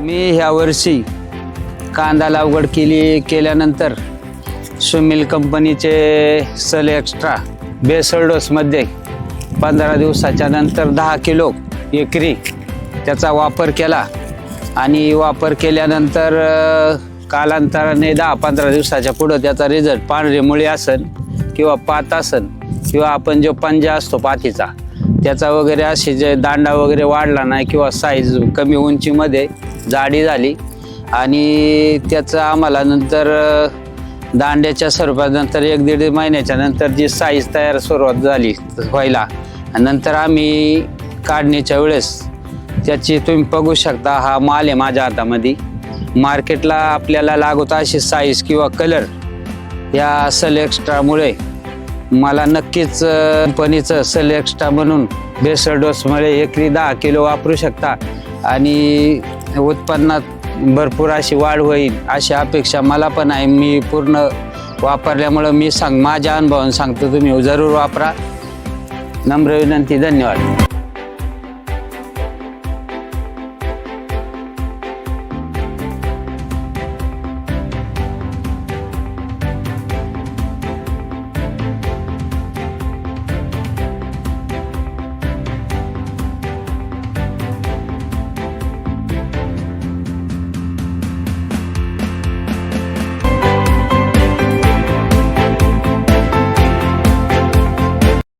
मी ह्या वर्षी कांदा लागवड केली केल्यानंतर सुमिल कंपनीचे सल एक्स्ट्रा बेसल डोसमध्ये पंधरा दिवसाच्या नंतर दहा किलो एकरी त्याचा वापर केला. आणि वापर केल्यानंतर कालांतराने दहा पंधरा दिवसाच्या पुढं त्याचा रिझल्ट पांढरी मुळी असन किंवा पात असन किंवा आपण जो पंजा असतो पातीचा त्याचा वगैरे असे जे दांडा वगैरे वाढला नाही किंवा साईज कमी उंचीमध्ये जाडी झाली. आणि त्याचा आम्हाला नंतर दांड्याच्या स्वरूपात नंतर एक दीड महिन्याच्या नंतर जी साईज तयार सुरुवात झाली व्हायला. नंतर आम्ही काढण्याच्या वेळेस त्याची तुम्ही बघू शकता हा माल आहे माझ्या हातामध्ये. मार्केटला आपल्याला लागत अशी साईज किंवा कलर या सल एक्स्ट्रामुळे मला नक्कीच कंपनीचं सल एक्स्ट्रा म्हणून बेसर डोसमुळे एकरी दहा किलो वापरू शकता. आणि उत्पन्नात भरपूर अशी वाढ होईल अशी अपेक्षा मला पण आहे. मी पूर्ण वापरल्यामुळं मी सांग माझ्या अनुभवाने सांगतो तुम्ही जरूर वापरा. नम्र विनंती धन्यवाद.